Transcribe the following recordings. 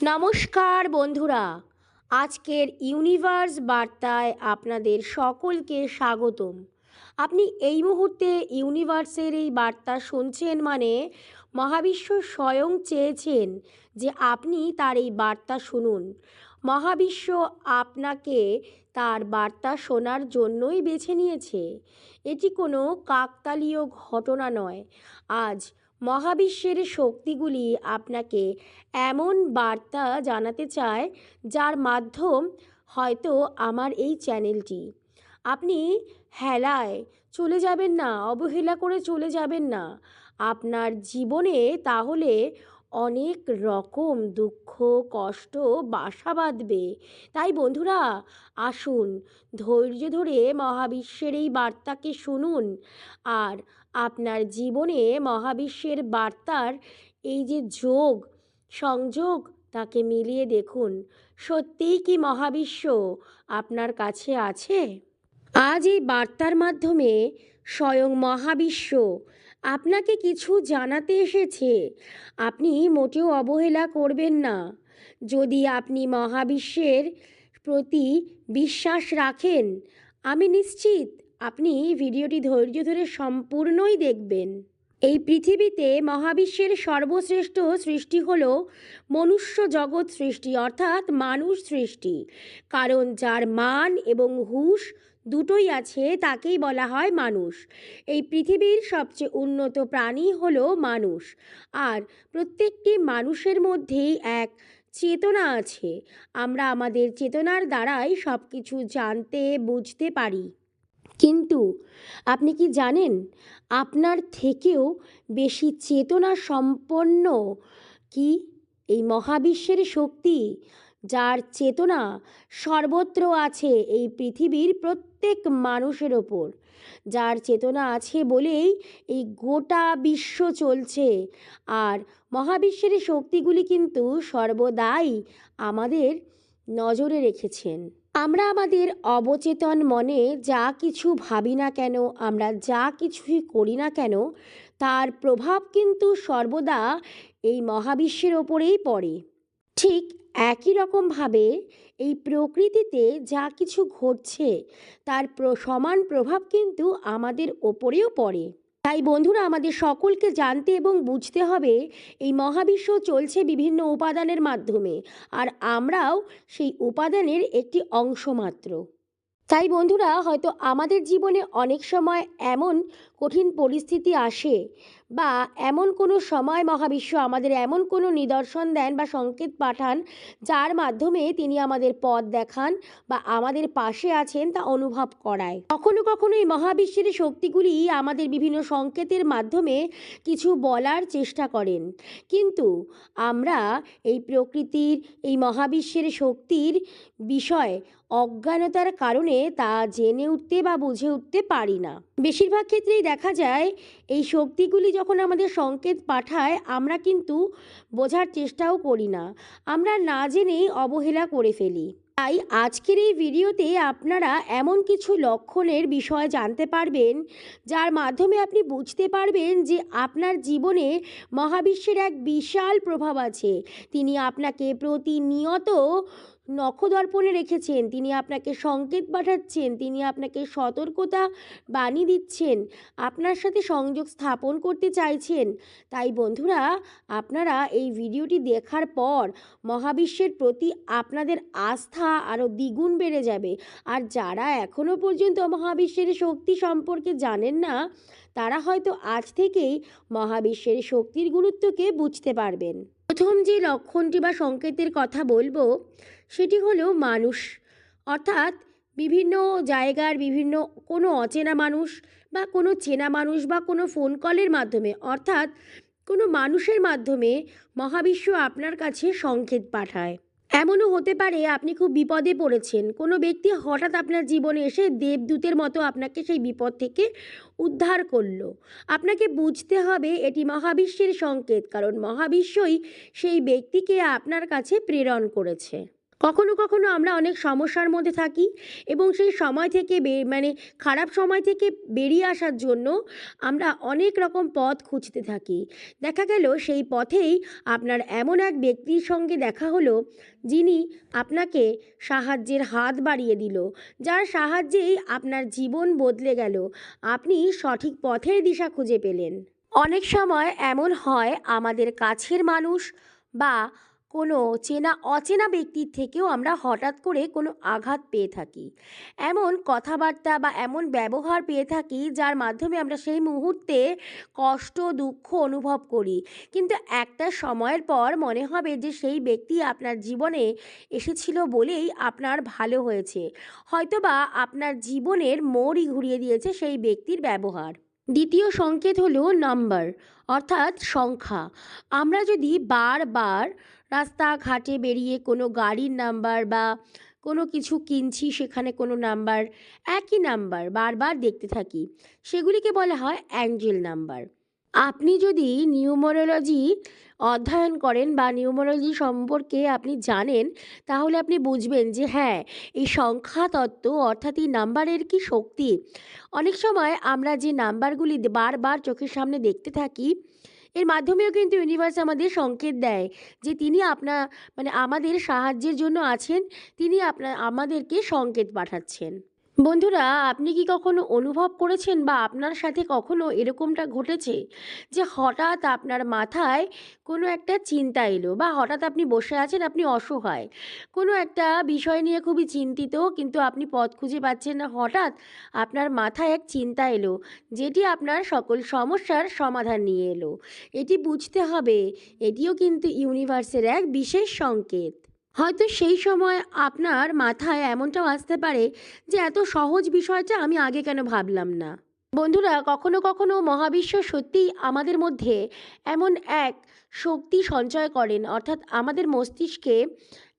নমস্কার বন্ধুরা, আজকের ইউনিভার্স বার্তায় আপনাদের সকলকে স্বাগতম। আপনি এই মুহূর্তে ইউনিভার্সের এই বার্তা শুনছেন মানে মহাবিশ্ব স্বয়ং চেয়েছেন যে আপনি তার এই বার্তা শুনুন। মহাবিশ্ব আপনাকে তার বার্তা শোনার জন্যই বেছে নিয়েছে। এটি কোনো কাকতালীয় ঘটনা নয়। আজ মহাবিশ্বের শক্তিগুলি আপনাকে এমন বার্তা জানাতে চায়, যার মাধ্যম হয়তো আমার এই চ্যানেলটি। আপনি হেলায় চলে যাবেন না, অবহেলা করে চলে যাবেন না। আপনার জীবনে তাহলে অনেক রকম দুঃখ, কষ্ট, বাসা বাঁধবে। তাই বন্ধুরা, আসুন, ধৈর্য ধরে মহাবিশ্বের এই বার্তাকে শুনুন। আর আপনার জীবনে মহাবিশ্বের বার্তার এই যে যোগ, সংযোগ, তাকে মিলিয়ে দেখুন। সত্যিই কি মহাবিশ্ব আপনার কাছে আছে? আজ এই বার্তার মাধ্যমে স্বয়ং মহাবিশ্ব আপনাকে কিছু জানাতে এসেছে। আপনি মোটেও অবহেলা করবেন না। যদি আপনি মহাবিশ্বের প্রতি বিশ্বাস রাখেন, আমি নিশ্চিত আপনি ভিডিওটি ধৈর্য ধরে সম্পূর্ণই দেখবেন। এই পৃথিবীতে মহাবিশ্বের সর্বশ্রেষ্ঠ সৃষ্টি হল মনুষ্য জগৎ সৃষ্টি, অর্থাৎ মানুষ সৃষ্টি। কারণ যার মান এবং হুঁশ দুটোই আছে তাকেই বলা হয় মানুষ। এই পৃথিবীর সবচেয়ে উন্নত প্রাণী হলো মানুষ। আর প্রত্যেকটি মানুষের মধ্যেই এক চেতনা আছে। আমরা আমাদের চেতনার দ্বারাই সব কিছু জানতে, বুঝতে পারি। কিন্তু আপনি কি জানেন, আপনার থেকেও বেশি চেতনা সম্পন্ন কি এই মহাবিশ্বের শক্তি যার চেতনা সর্বত্র আছে এই পৃথিবীর প্রত্যেক মানুষের ওপর। যার চেতনা আছে বলেই এই গোটা বিশ্ব চলছে। আর মহাবিশ্বের শক্তিগুলি কিন্তু সর্বদাই আমাদের নজরে রেখেছেন। আমরা আমাদের অবচেতন মনে যা কিছু ভাবি না কেন, আমরা যা কিছুই করি না কেন, তার প্রভাব কিন্তু সর্বদা এই মহাবিশ্বের ওপরেই পড়ে। ঠিক একই রকমভাবে এই প্রকৃতিতে যা কিছু ঘটছে, তার সমান প্রভাব কিন্তু আমাদের ওপরেও পড়ে। তাই বন্ধুরা, আমাদের সকলকে জানতে এবং বুঝতে হবে, এই মহাবিশ্ব চলছে বিভিন্ন উপাদানের মাধ্যমে, আর আমরাও সেই উপাদানের একটি অংশ মাত্র। তাই বন্ধুরা, হয়তো আমাদের জীবনে অনেক সময় এমন কঠিন পরিস্থিতি আসে বা এমন কোনো সময় মহাবিশ্ব আমাদের এমন কোনো নিদর্শন দেন বা সংকেত পাঠান, যার মাধ্যমে তিনি আমাদের পথ দেখান বা আমাদের পাশে আছেন তা অনুভব করায়। কখনো কখনো এই মহাবিশ্বের শক্তিগুলি আমাদের বিভিন্ন সংকেতের মাধ্যমে কিছু বলার চেষ্টা করেন। কিন্তু আমরা এই প্রকৃতির, এই মহাবিশ্বের শক্তির বিষয় অজ্ঞানতার কারণে তা জেনে উঠতে বা বুঝে উঠতে পারি না। বেশিরভাগ ক্ষেত্রেই দেখা যায় এই শক্তিগুলি যখন আমাদের সংকেত পাঠায়, আমরা কিন্তু বোঝার চেষ্টাও করি না। আমরা না জেনেই অবহেলা করে ফেলি। তাই আজকের এই ভিডিওতে আপনারা এমন কিছু লক্ষণের বিষয় জানতে পারবেন, যার মাধ্যমে আপনি বুঝতে পারবেন যে আপনার জীবনে মহাবিশ্বের এক বিশাল প্রভাব আছে। তিনি আপনাকে প্রতিনিয়ত নখদর্পণে রেখেছেন। তিনি আপনাকে সংকেত পাঠাচ্ছেন, তিনি আপনাকে সতর্কতা বাণী দিচ্ছেন, আপনার সাথে সংযোগ স্থাপন করতে চাইছেন। তাই বন্ধুরা, আপনারা এই ভিডিওটি দেখার পর মহাবিশ্বের প্রতি আপনাদের আস্থা আরও দ্বিগুণ বেড়ে যাবে। আর যারা এখনও পর্যন্ত মহাবিশ্বের শক্তি সম্পর্কে জানেন না, তারা হয়তো আজ থেকেই মহাবিশ্বের শক্তির গুরুত্বকে বুঝতে পারবেন। প্রথম যে লক্ষণটি বা সংকেতের কথা বলব সেটি হলো মানুষ। অর্থাৎ বিভিন্ন জায়গার বিভিন্ন কোনো অচেনা মানুষ বা কোনো চেনা মানুষ বা কোনো ফোন কলের মাধ্যমে, অর্থাৎ কোনো মানুষের মাধ্যমে মহাবিশ্ব আপনার কাছে সংকেত পাঠায়। এমনও হতে পারে আপনি খুব বিপদে পড়েছেন। কোনো ব্যক্তি হঠাৎ আপনার জীবনে এসে দেবদূতের মতো আপনাকে সেই বিপদ থেকে উদ্ধার করল। আপনাকে বুঝতে হবে এটি মহাবিশ্বের সংকেত, কারণ মহাবিশ্বই সেই ব্যক্তিকে আপনার কাছে প্রেরণ করেছে। কখনো কখনো আমরা অনেক সমস্যার মধ্যে থাকি এবং সেই সময় থেকে মানে খারাপ সময় থেকে বেরিয়ে আসার জন্য আমরা অনেক রকম পথ খুঁজতে থাকি। দেখা গেল সেই পথেই আপনার এমন এক ব্যক্তির সঙ্গে দেখা হলো যিনি আপনাকে সাহায্যের হাত বাড়িয়ে দিল। যার সাহায্যেই আপনার জীবন বদলে গেল। আপনি সঠিক পথের দিশা খুঁজে পেলেন। অনেক সময় এমন হয় আমাদের কাছের মানুষ বা কোনো চেনা, অচেনা ব্যক্তির থেকেও আমরা হঠাৎ করে কোনো আঘাত পেয়ে থাকি। এমন কথাবার্তা বা এমন ব্যবহার পেয়ে থাকি যার মাধ্যমে আমরা সেই মুহূর্তে কষ্ট, দুঃখ অনুভব করি। কিন্তু একটা সময়ের পর মনে হবে যে সেই ব্যক্তি আপনার জীবনে এসেছিল বলেই আপনার ভালো হয়েছে। হয়তোবা আপনার জীবনের মোড়ই ঘুরিয়ে দিয়েছে সেই ব্যক্তির ব্যবহার। দ্বিতীয় সংকেত হলো নাম্বার অর্থাৎ সংখ্যা। আমরা যদি বারবার রাস্তাঘাটে বেরিয়ে কোনো গাড়ির নাম্বার বা কোনো কিছু কিনছি, সেখানে কোনো নাম্বার, একই নাম্বার বারবার দেখতে থাকি। সেগুলিকে বলা হয় অ্যাঞ্জেল নাম্বার। আপনি যদি নিউমোরোলজি অধ্যয়ন করেন বা নিউমোরোলজি সম্পর্কে আপনি জানেন, তাহলে আপনি বুঝবেন যে হ্যাঁ এই সংখ্যা তত্ত্ব অর্থাৎ এই নাম্বারের কি শক্তি? অনেক সময় আমরা যে নাম্বারগুলি বারবার চোখের সামনে দেখতে থাকি এর মাধ্যমেও কিন্তু ইউনিভার্স আমাদের সংকেত দেয় যে তিনি আপনার মানে আমাদের সাহায্যের জন্য আছেন, তিনি আপনার আমাদেরকে সংকেত পাঠাচ্ছেন। বন্ধুরা, আপনি কি কখনো অনুভব করেছেন বা আপনার সাথে কখনো এরকমটা ঘটেছে? যে হঠাৎ আপনার মাথায় কোনো একটা চিন্তা এলো বা হঠাৎ আপনি বসে আছেন, আপনি অসহায়। কোনো একটা বিষয় নিয়ে খুবই চিন্তিত, কিন্তু আপনি পথ খুঁজে পাচ্ছেন না। হঠাৎ আপনার মাথায় এক চিন্তা এলো, যেটি আপনার সকল সমস্যার সমাধান নিয়ে এলো। এটি বুঝতে হবে, এটিও কিন্তু ইউনিভার্সের এক বিশেষ সংকেত। হয়তো সেই সময় আপনার মাথায় এমনটাও আসতে পারে যে এত সহজ বিষয়টা আমি আগে কেন ভাবলাম না। বন্ধুরা, কখনো কখনো মহাবিশ্ব সত্যিই আমাদের মধ্যে এমন এক শক্তি সঞ্চয় করেন, অর্থাৎ আমাদের মস্তিষ্কে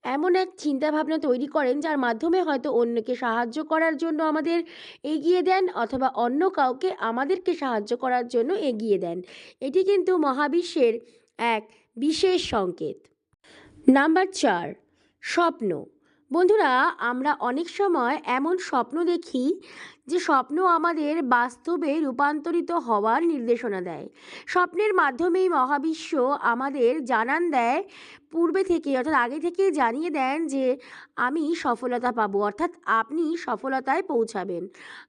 এমন এক চিন্তাভাবনা তৈরি করেন যার মাধ্যমে হয়তো অন্যকে সাহায্য করার জন্য আমাদের এগিয়ে দেন অথবা অন্য কাউকে আমাদেরকে সাহায্য করার জন্য এগিয়ে দেন। এটি কিন্তু মহাবিশ্বের এক বিশেষ সংকেত। নাম্বার চার স্বপ্ন। বন্ধুরা আমরা অনেক সময় এমন স্বপ্ন দেখি যে স্বপ্ন আমাদের বাস্তবে রূপান্তরিত হওয়ার নির্দেশনা দেয়। স্বপ্নের মাধ্যমেই মহাবিশ্ব আমাদের জানান দেয় পূর্বে থেকে অর্থাৎ আগে থেকে জানিয়ে দেন যে আমি সফলতা পাবো অর্থাৎ আপনি সফলতায় পৌঁছাবেন।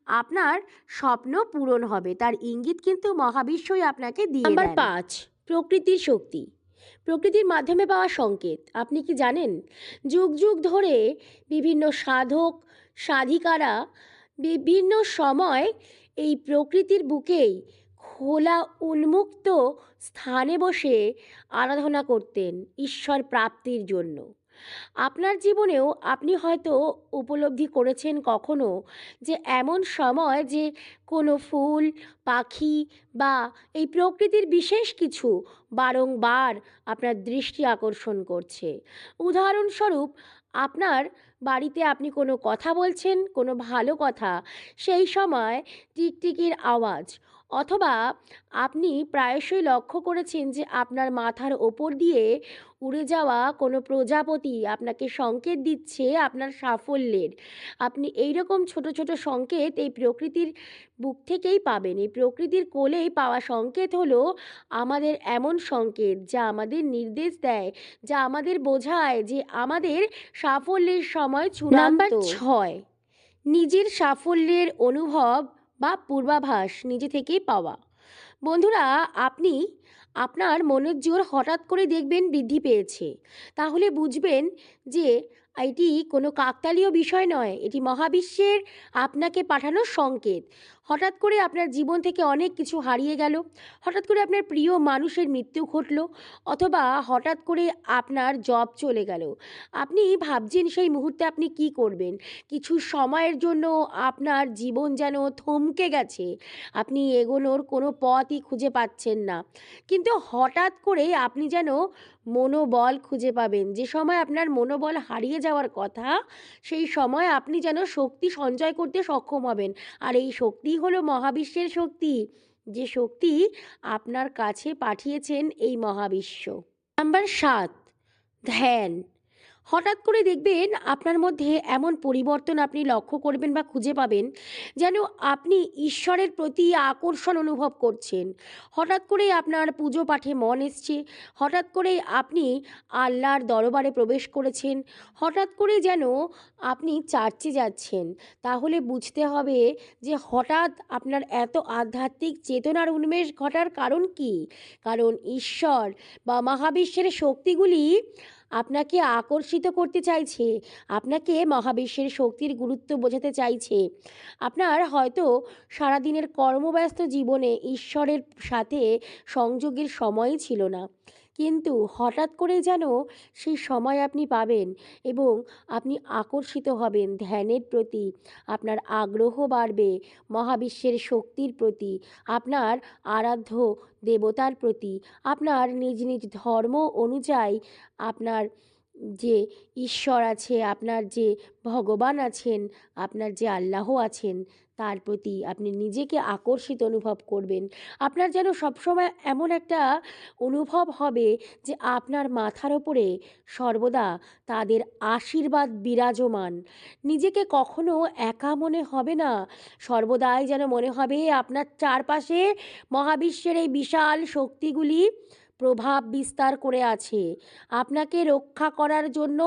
আপনার স্বপ্ন পূরণ হবে তার ইঙ্গিত কিন্তু মহাবিশ্বই আপনাকে দিয়ে নাম্বার পাঁচ প্রকৃতির শক্তি। প্রকৃতির মাধ্যমে পাওয়া সংকেত। আপনি কি জানেন? যুগ যুগ ধরে বিভিন্ন সাধক, সাধিকারা বিভিন্ন সময় এই প্রকৃতির বুকেই খোলা, উন্মুক্ত স্থানে বসে আরাধনা করতেন ঈশ্বর প্রাপ্তির জন্য। আপনার জীবনেও আপনি হয়তো উপলব্ধি করেছেন কখনো যে এমন সময় যে কোনো ফুল, পাখি বা এই প্রকৃতির বিশেষ কিছু বারংবার আপনার দৃষ্টি আকর্ষণ করছে। উদাহরণস্বরূপ, আপনার বাড়িতে আপনি কোনো কথা বলছেন, কোনো ভালো কথা, সেই সময় টিকটিকির আওয়াজ অথবা আপনি প্রায়শই লক্ষ্য করেছেন যে আপনার মাথার ওপর দিয়ে উড়ে যাওয়া কোনো প্রজাপতি আপনাকে সংকেত দিচ্ছে আপনার সাফল্যের। আপনি এই রকম ছোট ছোট সংকেত এই প্রকৃতির বুক থেকেই পাবেন। এই প্রকৃতির কোলেই পাওয়া সংকেত হলো আমাদের এমন সংকেত যা আমাদের নির্দেশ দেয়, যা আমাদের বোঝায় যে আমাদের সাফল্যের সময় চূড়ান্ত। ছয়, নিজের সাফল্যের অনুভব বা পূর্বাভাস নিজে থেকেই পাওয়া। বন্ধুরা, আপনি আপনার মনের জোর হঠাৎ করে দেখবেন বৃদ্ধি পেয়েছে। তাহলে বুঝবেন যে এটি কোনো কাকতালীয় বিষয় নয়, এটি মহাবিশ্বের আপনাকে পাঠানোর সংকেত। হঠাৎ করে আপনার জীবন থেকে অনেক কিছু হারিয়ে গেল, হঠাৎ করে আপনার প্রিয় মানুষের মৃত্যু ঘটলো, অথবা হঠাৎ করে আপনার জব চলে গেল। আপনি ভাবছেন সেই মুহূর্তে আপনি কি করবেন? কিছু সময়ের জন্য আপনার জীবন যেন থমকে গেছে, আপনি এগোনোর কোনো পথই খুঁজে পাচ্ছেন না। কিন্তু হঠাৎ করে আপনি যেন মনোবল খুঁজে পাবেন, যে সময় আপনার মনোবল হারিয়ে যাওয়ার কথা, সেই সময় আপনি যেন শক্তি সঞ্চয় করতে সক্ষম হবেন। আর এই শক্তি হলো মহাবিশ্বের শক্তি। যে শক্তি আপনার কাছে পাঠিয়েছেন এই মহাবিশ্ব। নাম্বার সাত ধ্যান। হঠাৎ করে দেখবেন আপনার মধ্যে এমন পরিবর্তন আপনি লক্ষ্য করবেন বা খুঁজে পাবেন যেন আপনি ঈশ্বরের প্রতি আকর্ষণ অনুভব করছেন। হঠাৎ করেই আপনার পুজো পাঠে মন এসছে, হঠাৎ করেই আপনি আল্লাহর দরবারে প্রবেশ করেছেন, হঠাৎ করে যেন আপনি চার্চে যাচ্ছেন। তাহলে বুঝতে হবে যে হঠাৎ আপনার এত আধ্যাত্মিক চেতনার উন্মেষ ঘটার কারণ কি? কারণ ঈশ্বর বা মহাবিশ্বের শক্তিগুলি আপনাকে আকর্ষিত করতে চাইছে, আপনাকে মহাবিশ্বের শক্তির গুরুত্ব বোঝাতে চাইছে। আপনার হয়তো সারাদিনের কর্মব্যস্ত জীবনে ঈশ্বরের সাথে সংযোগের সময়ই ছিল না। কিন্তু হঠাৎ করে যেন সেই সময় আপনি পাবেন এবং আপনি আকর্ষিত হবেন ধ্যানের প্রতি, আপনার আগ্রহ বাড়বে, মহাবিশ্বের শক্তির প্রতি, আপনার আরাধ্য দেবতার প্রতি, আপনার নিজ নিজ ধর্ম অনুযায়ী আপনার যে ঈশ্বর আছে, আপনার যে ভগবান আছেন, আপনার যে আল্লাহ আছেন, তার প্রতি আপনি নিজেকে আকর্ষিত অনুভব করবেন। আপনার যেন সবসময় এমন একটা অনুভব হবে যে আপনার মাথার ওপরে সর্বদা তাদের আশীর্বাদ বিরাজমান। নিজেকে কখনো একা মনে হবে না, সর্বদাই যেন মনে হবে আপনার চারপাশে মহাবিশ্বের এই বিশাল শক্তিগুলি প্রভাব বিস্তার করে আছে। আপনাকে রক্ষা করার জন্য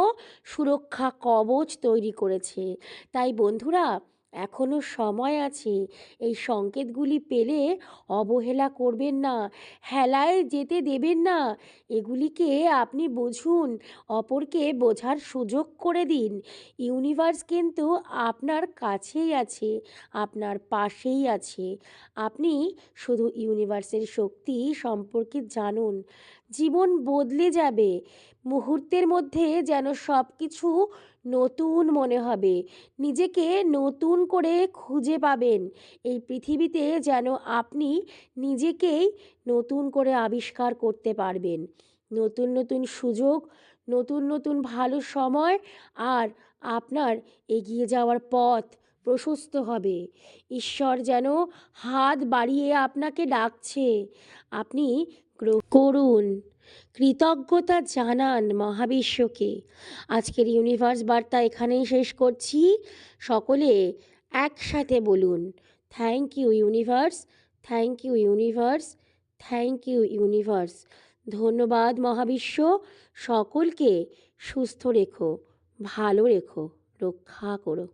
সুরক্ষা কবচ তৈরি করেছে। তাই বন্ধুরা এখনও সময় আছে। এই সংকেতগুলি পেলে অবহেলা করবেন না, হেলায় যেতে দেবেন না। এগুলিকে আপনি বুঝুন, অপরকে বোঝার সুযোগ করে দিন। ইউনিভার্স কিন্তু আপনার কাছেই আছে, আপনার পাশেই আছে। আপনি শুধু ইউনিভার্সের শক্তি সম্পর্কে জানুন। জীবন বদলে যাবে। মুহূর্তের মধ্যে যেন সব কিছু নতুন মনে হবে। নিজেকে নতুন করে খুঁজে পাবেন। এই পৃথিবীতে যেন আপনি নিজেকেই নতুন করে আবিষ্কার করতে পারবেন। নতুন নতুন সুযোগ, নতুন নতুন ভালো সময় আর আপনার এগিয়ে যাওয়ার পথ প্রশস্ত হবে। ঈশ্বর যেন হাত বাড়িয়ে আপনাকে ডাকছে। আপনি করুন। কৃতজ্ঞতা জানান মহাবিশ্বকে। আজকের ইউনিভার্স বার্তা এখানেই শেষ করছি। সকলে একসাথে বলুন, thank you universe, thank you universe, thank you universe. ধন্যবাদ মহাবিশ্ব। সকলকে সুস্থ রেখো, ভালো রেখো, রক্ষা করো।